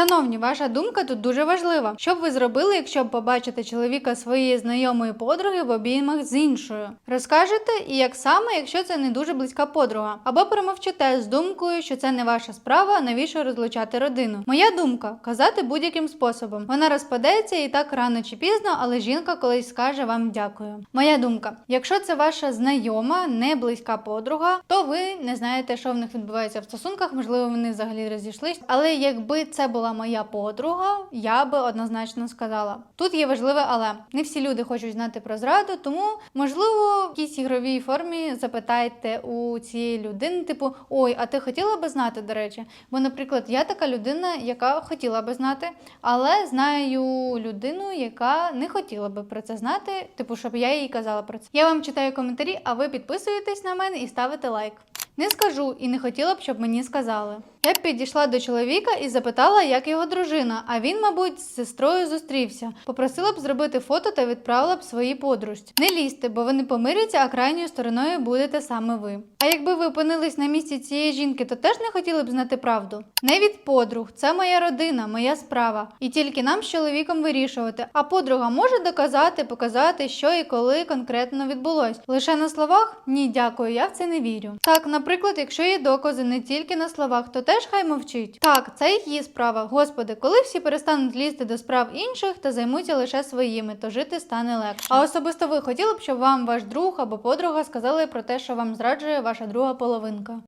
Шановні, ваша думка тут дуже важлива. Що б ви зробили, якщо б побачите чоловіка своєї знайомої подруги в обіймах з іншою? Розкажете, і як саме, якщо це не дуже близька подруга, або промовчите з думкою, що це не ваша справа, навіщо розлучати родину? Моя думка казати будь-яким способом. Вона розпадеться і так рано чи пізно, але жінка колись скаже вам дякую. Моя думка: якщо це ваша знайома, не близька подруга, то ви не знаєте, що в них відбувається в стосунках. Можливо, вони взагалі розійшлись. Але якби це була моя подруга, я би однозначно сказала. Тут є важливе, але не всі люди хочуть знати про зраду, тому можливо в якійсь ігровій формі запитайте у цієї людини, типу, ой, а ти хотіла би знати, до речі? Бо, наприклад, я така людина, яка хотіла би знати, але знаю людину, яка не хотіла би про це знати, типу, щоб я їй казала про це. Я вам читаю коментарі, а ви підписуєтесь на мене і ставите лайк. Не скажу і не хотіла б, щоб мені сказали. Я підійшла до чоловіка і запитала, як його дружина, а він, мабуть, з сестрою зустрівся. Попросила б зробити фото та відправила б своїй подружці. Не лізьте, бо вони помиряться, а крайньою стороною будете саме ви. А якби ви опинились на місці цієї жінки, то теж не хотіли б знати правду. Не від подруг, це моя родина, моя справа. І тільки нам з чоловіком вирішувати. А подруга може доказати, показати, що і коли конкретно відбулось. Лише на словах? Ні, дякую, я в це не вірю. Так, наприклад, якщо є докази не тільки на словах, то теж хай мовчить. Так, це її справа. Господи, коли всі перестануть лізти до справ інших та займуться лише своїми, то жити стане легше. А особисто ви хотіли б, щоб вам ваш друг або подруга сказали про те, що вам зраджує ваша друга половинка.